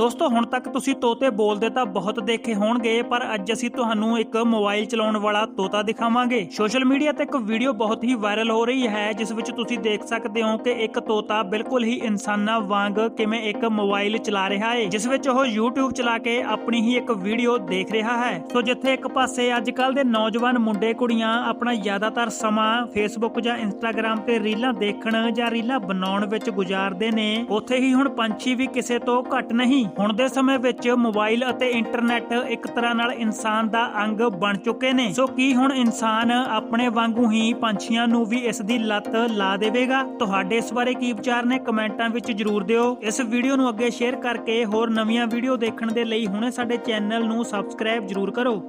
ਦੋਸਤੋ, ਹੁਣ ਤੱਕ ਤੁਸੀਂ ਤੋਤੇ ਬੋਲਦੇ ਤਾਂ ਬਹੁਤ ਦੇਖੇ ਹੋਣਗੇ, ਪਰ ਅੱਜ ਅਸੀਂ ਤੁਹਾਨੂੰ ਇੱਕ ਮੋਬਾਈਲ ਚਲਾਉਣ ਵਾਲਾ ਤੋਤਾ ਦਿਖਾਵਾਂਗੇ। ਸੋਸ਼ਲ ਮੀਡੀਆ ਤੇ ਇੱਕ ਵੀਡੀਓ ਬਹੁਤ ਹੀ ਵਾਇਰਲ ਹੋ ਰਹੀ ਹੈ, ਜਿਸ ਵਿੱਚ ਤੁਸੀਂ ਦੇਖ ਸਕਦੇ ਹੋ ਕਿ ਇੱਕ ਤੋਤਾ ਬਿਲਕੁਲ ਹੀ ਇਨਸਾਨਾਂ ਵਾਂਗ ਕਿਵੇਂ ਇੱਕ ਮੋਬਾਈਲ ਚਲਾ ਰਿਹਾ ਹੈ, ਜਿਸ ਵਿੱਚ ਉਹ YouTube ਚਲਾ ਕੇ ਆਪਣੀ ਹੀ ਇੱਕ ਵੀਡੀਓ ਦੇਖ ਰਿਹਾ ਹੈ। ਸੋ ਜਿੱਥੇ ਇੱਕ ਪਾਸੇ ਅੱਜ ਕੱਲ ਦੇ ਨੌਜਵਾਨ ਮੁੰਡੇ, ਕੁੜੀਆਂ ਆਪਣਾ ਜ਼ਿਆਦਾਤਰ ਸਮਾਂ Facebook ਜਾਂ Instagram ਤੇ ਰੀਲਾਂ ਦੇਖਣ ਜਾਂ ਰੀਲਾਂ ਬਣਾਉਣ ਵਿੱਚ ਗੁਜ਼ਾਰਦੇ ਨੇ, ਉੱਥੇ ਹੀ ਹੁਣ ਪੰਛੀ ਵੀ ਕਿਸੇ ਤੋਂ ਘੱਟ ਨਹੀਂ। ਹੁਣ ਦੇ ਸਮੇਂ ਵਿੱਚ ਮੋਬਾਈਲ ਅਤੇ ਇੰਟਰਨੈਟ ਇੱਕ ਤਰ੍ਹਾਂ ਨਾਲ ਇਨਸਾਨ ਦਾ ਅੰਗ ਬਣ ਚੁੱਕੇ ਨੇ। ਸੋ ਕੀ ਹੁਣ ਇਨਸਾਨ ਆਪਣੇ ਵਾਂਗੂ ਹੀ ਪੰਛੀਆਂ ਨੂੰ ਵੀ ਇਸ ਦੀ ਲੱਤ ਲਾ ਦੇਵੇਗਾ? ਤੁਹਾਡੇ ਇਸ ਬਾਰੇ ਕੀ ਵਿਚਾਰ ਨੇ? ਕਮੈਂਟਾਂ ਵਿੱਚ ਜਰੂਰ ਦਿਓ। ਇਸ ਵੀਡੀਓ ਨੂੰ ਅੱਗੇ ਸ਼ੇਅਰ ਕਰਕੇ ਹੋਰ ਨਵੀਆਂ ਵੀਡੀਓ ਦੇਖਣ ਦੇ ਲਈ ਹੁਣੇ ਸਾਡੇ ਚੈਨਲ ਨੂੰ ਸਬਸਕ੍ਰਾਈਬ ਜਰੂਰ ਕਰੋ।